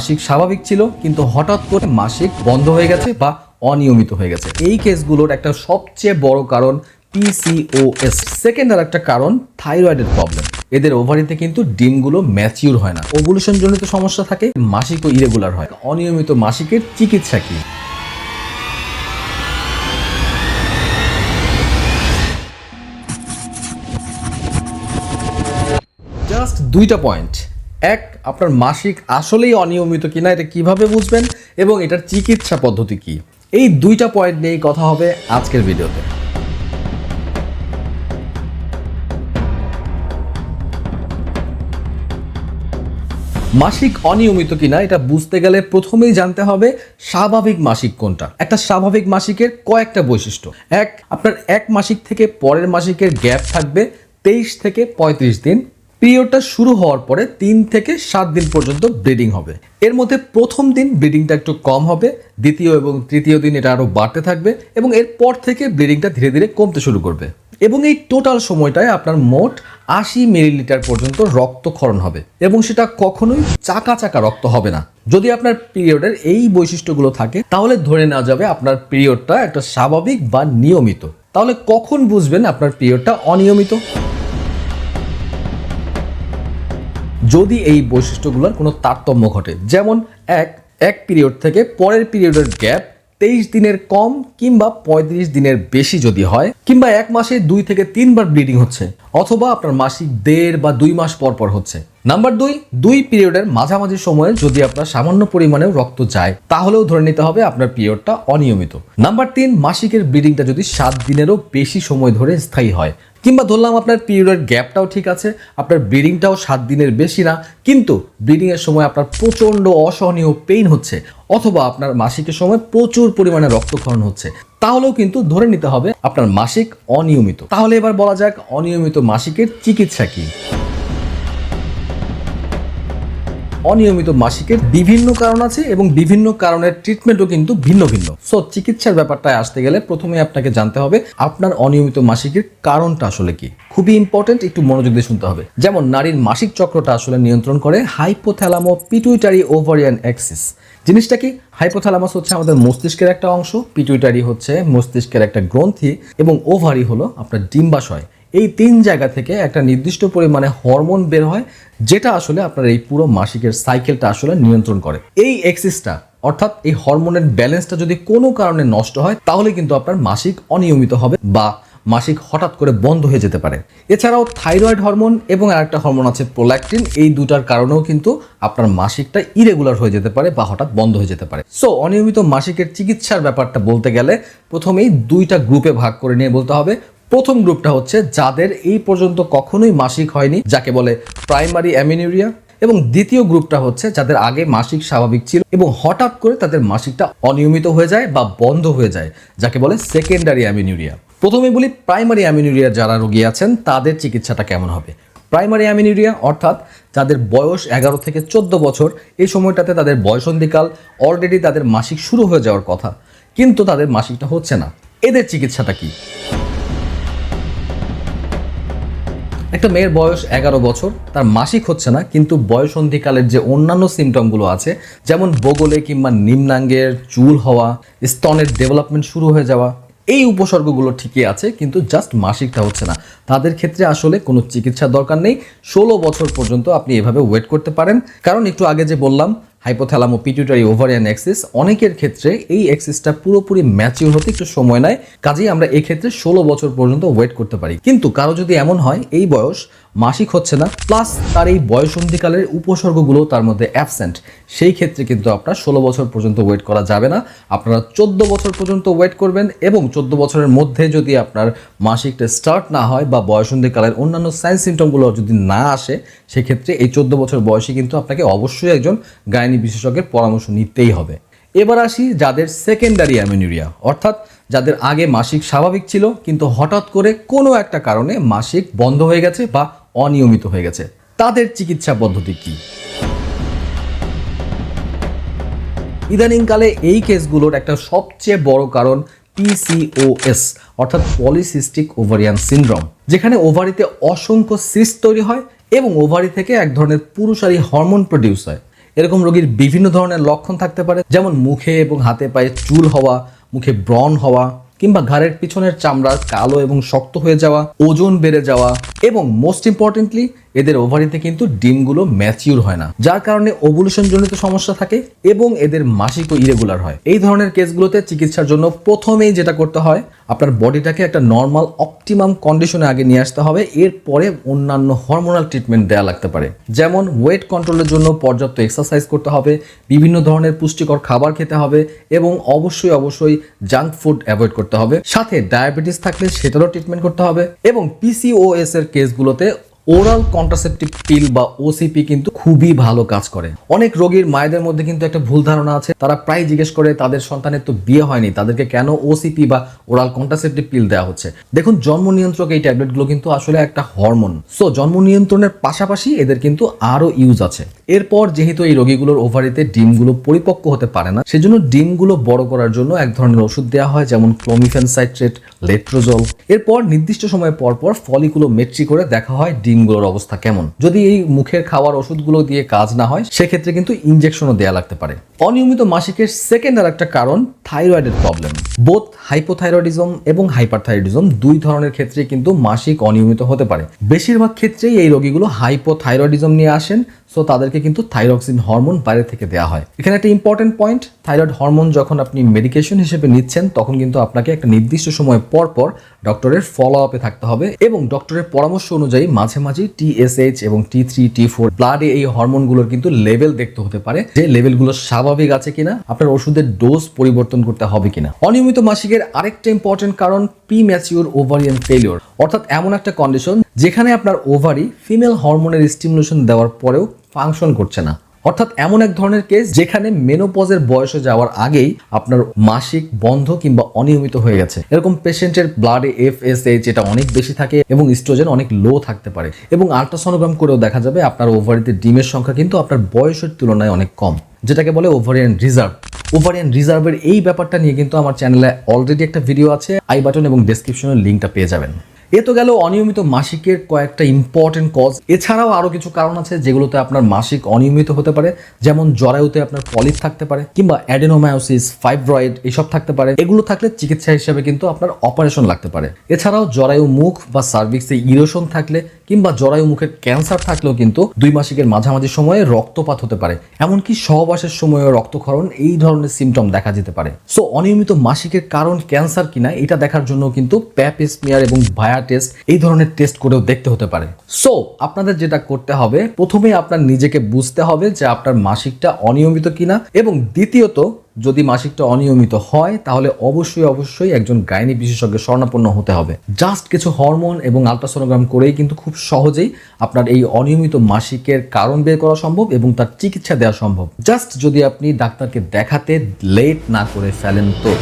মাসিক স্বাভাবিক ছিল, কিন্তু হঠাৎ করে মাসিক বন্ধ হয়ে গেছে বা অনিয়মিত হয়ে গেছে। এই কেসগুলোর একটা সবচেয়ে বড় কারণ পিসিওএস সেকেন্ড আর একটা কারণ থাইরয়েডের প্রবলেম এদের ওভারিতে কিন্তু ডিমগুলো ম্যাচিউর হয় না। ওভুলেশন জনিত সমস্যা থাকে, মাসিকও ইরেগুলার হয়। অনিয়মিত মাসিকের চিকিৎসা কি? জাস্ট দুইটা পয়েন্ট এক, আপনার মাসিক আসলেই অনিয়মিত কিনা, এটা কীভাবে বুঝবেন এবং এটার চিকিৎসা পদ্ধতি কি? এই দুইটা পয়েন্ট নিয়েই কথা হবে আজকের ভিডিওতে। মাসিক অনিয়মিত কিনা, এটা বুঝতে গেলে প্রথমেই জানতে হবে স্বাভাবিক মাসিক কোনটা। একটা স্বাভাবিক মাসিকের কয়েকটা বৈশিষ্ট্য। এক, আপনার এক মাসিক থেকে পরের মাসিকের গ্যাপ থাকবে তেইশ থেকে পঁয়ত্রিশ দিন। পিরিয়ডটা শুরু হওয়ার পরে তিন থেকে সাত দিন পর্যন্ত ব্লিডিং হবে। এর মধ্যে প্রথম দিন ব্লিডিংটা একটু কম হবে, দ্বিতীয় এবং তৃতীয় দিন এটা আরও বাড়তে থাকবে এবং এরপর থেকে ব্লিডিংটা ধীরে ধীরে কমতে শুরু করবে। এবং এই টোটাল সময়টায় আপনার মোট আশি মিলিলিটার পর্যন্ত রক্তক্ষরণ হবে এবং সেটা কখনোই চাকা চাকা রক্ত হবে না। যদি আপনার পিরিয়ডের এই বৈশিষ্ট্যগুলো থাকে, তাহলে ধরে নেওয়া যাবে আপনার পিরিয়ডটা একটা স্বাভাবিক বা নিয়মিত। তাহলে কখন বুঝবেন আপনার পিরিয়ডটা অনিয়মিত? যদি এই বৈশিষ্ট্যগুলোর কোনো তারতম্য ঘটে, যেমন এক এক পিরিয়ড থেকে পরের পিরিয়ডের গ্যাপ তেইশ দিনের কম কিংবা পঁয়ত্রিশ দিনের বেশি যদি হয়, কিংবা এক মাসে দুই থেকে তিনবার ব্লিডিং হচ্ছে অথবা আপনার মাসিক দেড় বা দুই মাস পর পর হচ্ছে। নাম্বার দুই দুই পিরিয়ডের মাঝামাঝি সময়ে যদি আপনার সামান্য পরিমাণেও রক্ত যায়, তাহলেও ধরে নিতে হবে আপনার পিরিয়ডটা অনিয়মিত। নাম্বার তিন, মাসিকের ব্লিডিংটা যদি সাত দিনেরও বেশি সময় ধরে স্থায়ী হয়। কিংবা ধরলাম আপনার পিরিয়ডের গ্যাপটাও ঠিক আছে, আপনার ব্লিডিংটাও সাত দিনের বেশি না, কিন্তু ব্লিডিংয়ের সময় আপনার প্রচণ্ড অসহনীয় পেইন হচ্ছে, অথবা আপনার মাসিকের সময় প্রচুর পরিমাণে রক্তক্ষরণ হচ্ছে। তাহলেও কিন্তু ধরে নিতে হবে আপনার মাসিক অনিয়মিত। তাহলে এবার বলা যাক অনিয়মিত মাসিকের চিকিৎসা কি। অনিয়মিত মাসিকের বিভিন্ন কারণ আছে এবং বিভিন্ন কারণের ট্রিটমেন্টও কিন্তু ভিন্ন ভিন্ন। সো চিকিৎসার ব্যাপারটায় আসতে গেলে প্রথমে আপনাকে জানতে হবে আপনার অনিয়মিত মাসিকের কারণটা আসলে কি। খুবই ইম্পর্টেন্ট একটু মনোযোগ দিয়ে শুনতে হবে। যেমন নারীর মাসিক চক্রটা আসলে নিয়ন্ত্রণ করে হাইপোথ্যালামো পিটুইটারি ওভারিয়ান অ্যাক্সিস জিনিসটা কি? হাইপোথ্যালামাস হচ্ছে আমাদের মস্তিষ্কের একটা অংশ পিটুইটারি হচ্ছে মস্তিষ্কের একটা গ্রন্থি, এবং ওভারি হলো আপনার ডিম্বাশয়। এই তিন জায়গা থেকে একটা নির্দিষ্ট পরিমাণে হরমোন বের হয়, যেটা আসলে আপনার এই পুরো মাসিকের সাইকেলটা আসলে নিয়ন্ত্রণ করে। এই এক্সিসটা অর্থাৎ এই হরমোনের ব্যালেন্সটা যদি কোনো কারণে নষ্ট হয়, তাহলে কিন্তু আপনার মাসিক অনিয়মিত হবে বা মাসিক হঠাৎ করে বন্ধ হয়ে যেতে পারে। এছাড়াও থাইরয়েড হরমোন এবং আরেকটা হরমোন আছে প্রোল্যাক্টিন, এই দুটার কারণেও কিন্তু আপনার মাসিকটা ইরেগুলার হয়ে যেতে পারে বা হঠাৎ বন্ধ হয়ে যেতে পারে। সো অনিয়মিত মাসিকের চিকিৎসার ব্যাপারটা বলতে গেলে প্রথমেই দুইটা গ্রুপে ভাগ করে নিয়ে বলতে হবে। প্রথম গ্রুপটা হচ্ছে যাদের এই পর্যন্ত কখনোই মাসিক হয়নি, যাকে বলে প্রাইমারি অ্যামিনিউরিয়া এবং দ্বিতীয় গ্রুপটা হচ্ছে যাদের আগে মাসিক স্বাভাবিক ছিল এবং হঠাৎ করে তাদের মাসিকটা অনিয়মিত হয়ে যায় বা বন্ধ হয়ে যায়, যাকে বলে সেকেন্ডারি অ্যামিনিউরিয়া প্রথমে বলি প্রাইমারি অ্যামিনিউরিয়া যারা রোগী আছেন, তাদের চিকিৎসাটা কেমন হবে? প্রাইমারি অ্যামিনিউরিয়া অর্থাৎ যাদের বয়স এগারো থেকে চোদ্দ বছর, এই সময়টাতে তাদের বয়সন্ধিকাল অলরেডি তাদের মাসিক শুরু হয়ে যাওয়ার কথা। কিন্তু তাদের মাসিকটা হচ্ছে না। এদের চিকিৎসাটা কি? একটা মেয়ের বয়স এগারো বছর, তার মাসিক হচ্ছে না, কিন্তু বয়সন্ধিকালের যে অন্যান্য সিমটমগুলো আছে, যেমন বগলে কিংবা নিম্নাঙ্গের চুল হওয়া, স্তনের ডেভেলপমেন্ট শুরু হয়ে যাওয়া এই উপসর্গগুলো ঠিকই আছে, কিন্তু জাস্ট মাসিকটা হচ্ছে না। তাদের ক্ষেত্রে আসলে কোনো চিকিৎসার দরকার নেই। ষোলো বছর পর্যন্ত আপনি এভাবে ওয়েট করতে পারেন। কারণ একটু আগে যে বললাম হাইপোথ্যালামো পিটিউটারি ওভারিয়ান অ্যাক্সিস অনেকের ক্ষেত্রে এই অ্যাক্সিসটা পুরোপুরি ম্যাচিউর হতে একটু সময় নেয়। কাজেই আমরা এক্ষেত্রে ষোলো বছর পর্যন্ত ওয়েট করতে পারি। কিন্তু কারও যদি এমন হয়, এই বয়স মাসিক হচ্ছে না প্লাস তার এই বয়সন্ধিকালের উপসর্গগুলো তার মধ্যে অ্যাবসেন্ট সেই ক্ষেত্রে কিন্তু আপনার ষোলো বছর পর্যন্ত ওয়েট করা যাবে না। আপনারা চোদ্দ বছর পর্যন্ত ওয়েট করবেন এবং চোদ্দ বছরের মধ্যে যদি আপনার মাসিকটা স্টার্ট না হয় বা বয়সন্ধিকালের অন্যান্য সাইন সিমটমগুলো যদি না আসে, সেক্ষেত্রে এই চোদ্দ বছর বয়সে কিন্তু আপনাকে অবশ্যই একজন গাইনি বিশেষজ্ঞের পরামর্শ নিতেই হবে। এবার আসি যাদের সেকেন্ডারি অ্যামিনুরিয়া অর্থাৎ যাদের আগে মাসিক স্বাভাবিক ছিল, কিন্তু হঠাৎ করে কোনো একটা কারণে মাসিক বন্ধ হয়ে গেছে বা অনিয়মিত হয়ে গেছে। তাদের চিকিৎসা পদ্ধতি কী? ইদানিংকালে এই কেসগুলোর একটা সবচেয়ে বড় কারণ পিসিওএস অর্থাৎ পলিসিস্টিক ওভারিয়ান সিনড্রোম, যেখানে ওভারিতে অসংখ্য সিস্ট তৈরি হয় এবং ওভারি থেকে এক ধরনের পুরুষারি হরমোন প্রডিউস হয়। এরকম রোগীর বিভিন্ন ধরনের লক্ষণ থাকতে পারে, যেমন মুখে এবং হাতে পায়ে চুল হওয়া, মুখে ব্রণ হওয়া কিংবা ঘাড়ের পিছনের চামড়া কালো এবং শক্ত হয়ে যাওয়া, ওজন বেড়ে যাওয়া এবং মোস্ট ইম্পর্টেন্টলি এদের ওভারিতে কিন্তু ডিমগুলো ম্যাচিউর হয় না। যার কারণে ওভুলেশন জনিত সমস্যা থাকে এবং এদের মাসিকও ইরেগুলার হয়। এই ধরনের কেসগুলোতে চিকিৎসার জন্য প্রথমেই যেটা করতে হয়, আপনার বডিটাকে একটা নর্মাল অপটিমাম কন্ডিশনে আগে নিয়ে আসতে হবে। এরপরে অন্যান্য হরমোনাল ট্রিটমেন্ট দেওয়া লাগতে পারে। যেমন ওয়েট কন্ট্রোলের জন্য পর্যাপ্ত এক্সারসাইজ করতে হবে, বিভিন্ন ধরনের পুষ্টিকর খাবার খেতে হবে এবং অবশ্যই অবশ্যই জাঙ্ক ফুড অ্যাভয়েড করতে হবে। সাথে ডায়াবেটিস থাকলে সেটারও ট্রিটমেন্ট করতে হবে এবং পিসিওএস এর কেসগুলোতে ওরাল কন্ট্রাসেপটিভ পিল বা ওসিপি কিন্তু খুবই ভালো কাজ করে। অনেক রোগীর মায়েদের মধ্যে কিন্তু একটা ভুল ধারণা আছে। তারা প্রায় জিজ্ঞেস করে, তাদের সন্তানের তো বিয়ে হয়নি, তাদেরকে কেন ওসিপি বা ওরাল কন্ট্রাসেপটিভ পিল দেওয়া হচ্ছে? দেখুন, জন্ম নিয়ন্ত্রক এই ট্যাবলেটগুলো কিন্তু আসলে একটা হরমোন। সো জন্ম নিয়ন্ত্রণের পাশাপাশি এদের কিন্তু আরও ইউজ আছে। এরপর যেহেতু এই রোগীগুলোর ওভারিতে ডিমগুলো পরিপক্ক হতে পারে না, সেজন্য ডিমগুলো বড় করার জন্য এক ধরনের ওষুধ দেওয়া হয়, যেমন ক্লোমিফেন সাইট্রেট লেট্রোজল। এরপর নির্দিষ্ট সময় পর পর ফলিকুলো মেট্রি করে দেখা হয় ডিমগুলোর অবস্থা কেমন? যদি এই মুখের খাওয়ার ওষুধগুলো দিয়ে কাজ না হয়, সেক্ষেত্রে কিন্তু ইঞ্জেকশনও দেওয়া লাগতে পারে। অনিয়মিত মাসিকের সেকেন্ড আর একটা কারণ থাইরয়েডের প্রবলেম বোধ হাইপোথাইরয়েডিজম এবং হাইপারথাইরয়েডিজম দুই ধরনের ক্ষেত্রে কিন্তু মাসিক অনিয়মিত হতে পারে। বেশিরভাগ ক্ষেত্রেই এই রোগীগুলো হাইপোথাইরয়েডিজম নিয়ে আসেন সো তাদেরকে কিন্তু থাইরক্সিন হরমোন বাইরে থেকে দেওয়া হয়। এখানে একটা ইম্পর্টেন্ট পয়েন্ট থাইরয়েড হরমোন যখন আপনি মেডিকেশন হিসেবে নিচ্ছেন, তখন কিন্তু আপনাকে একটা নির্দিষ্ট সময় পর পর ডক্টরের ফলো আপে থাকতে হবে এবং ডক্টরের পরামর্শ অনুযায়ী মাঝে মাঝে টিএসএইচ এবং টি থ্রি টি ফোর ব্লাডে এই হরমোনগুলোর কিন্তু লেভেল দেখতে হতে পারে, যে লেভেলগুলো স্বাভাবিক আছে কিনা, আপনার ওষুধের ডোজ পরিবর্তন করতে হবে কিনা। অনিয়মিত মাসিকের আরেকটা ইম্পর্টেন্ট কারণ প্রি ম্যাচিওর ওভারিয়ান ফেলিওর অর্থাৎ এমন একটা কন্ডিশন যেখানে আপনার ওভারি ফিমেল হরমোনের স্টিমুলেশন দেওয়ার পরেও ফাংশন করছে না। অর্থাৎ এমন এক ধরনের কেস যেখানে মেনোপজের বয়সে যাওয়ার আগেই আপনার মাসিক বন্ধ কিংবা অনিয়মিত হয়ে গেছে। এরকম পেশেন্টের ব্লাডে এফ এস এইচ এটা অনেক বেশি থাকে এবং স্ট্রোজেন অনেক লো থাকতে পারে। এবং আল্ট্রাসোনোগ্রাম করেও দেখা যাবে আপনার ওভারিতে ডিমের সংখ্যা কিন্তু আপনার বয়সের তুলনায় অনেক কম, যেটাকে বলে ওভারিয়ান রিজার্ভ ওভারিয়ান রিজার্ভের এই ব্যাপারটা নিয়ে কিন্তু আমার চ্যানেলে অলরেডি একটা ভিডিও আছে, আই বাটন এবং ডেসক্রিপশনের লিঙ্কটা পেয়ে যাবেন। এ তো গেল অনিয়মিত মাসিকের কয়েকটা ইম্পর্টেন্ট কজ এছাড়াও আরও কিছু কারণ আছে যেগুলোতে আপনার মাসিক অনিয়মিত হতে পারে, যেমন জরায়ুতে আপনার পলিপ থাকতে পারে, কিংবা অ্যাডেনোমায়োসিস ফাইব্রয়েড এসব থাকতে পারে। এগুলো থাকলে চিকিৎসা হিসেবে কিন্তু আপনার অপারেশন লাগতে পারে। এছাড়াও জরায়ু মুখ বা সার্ভিক্সে ইরোশন থাকলে, কিংবা জরায়ু মুখের ক্যান্সার থাকলেও কিন্তু দুই মাসিকের মাঝামাঝি সময়ে রক্তপাত হতে পারে। এমনকি সহবাসের সময়ও রক্তক্ষরণ এই ধরনের সিমটম দেখা যেতে পারে। সো অনিয়মিত মাসিকের কারণ ক্যান্সার কিনা, এটা দেখার জন্য কিন্তু প্যাপ স্মিয়ার এবং ভায়া টেস্ট এই ধরনের টেস্ট করেও দেখতে হতে পারে। সো আপনাদের যেটা করতে হবে প্রথমে আপনার নিজেকে বুঝতে হবে যে আপনার মাসিকটা অনিয়মিত কিনা এবং দ্বিতীয়ত, যদি মাসিকটা অনিয়মিত হয়, তাহলে অবশ্যই অবশ্যই একজন গাইনি বিশেষজ্ঞের স্বর্ণাপন্ন হতে হবে। জাস্ট কিছু হরমোন এবং আলট্রাসোনোগ্রাম করেই কিন্তু খুব সহজেই আপনার এই অনিয়মিত মাসিকের কারণ বের করা সম্ভব এবং তার চিকিৎসা দেওয়া সম্ভব। জাস্ট যদি আপনি ডাক্তারকে দেখাতে লেট না করে ফেলেন তো।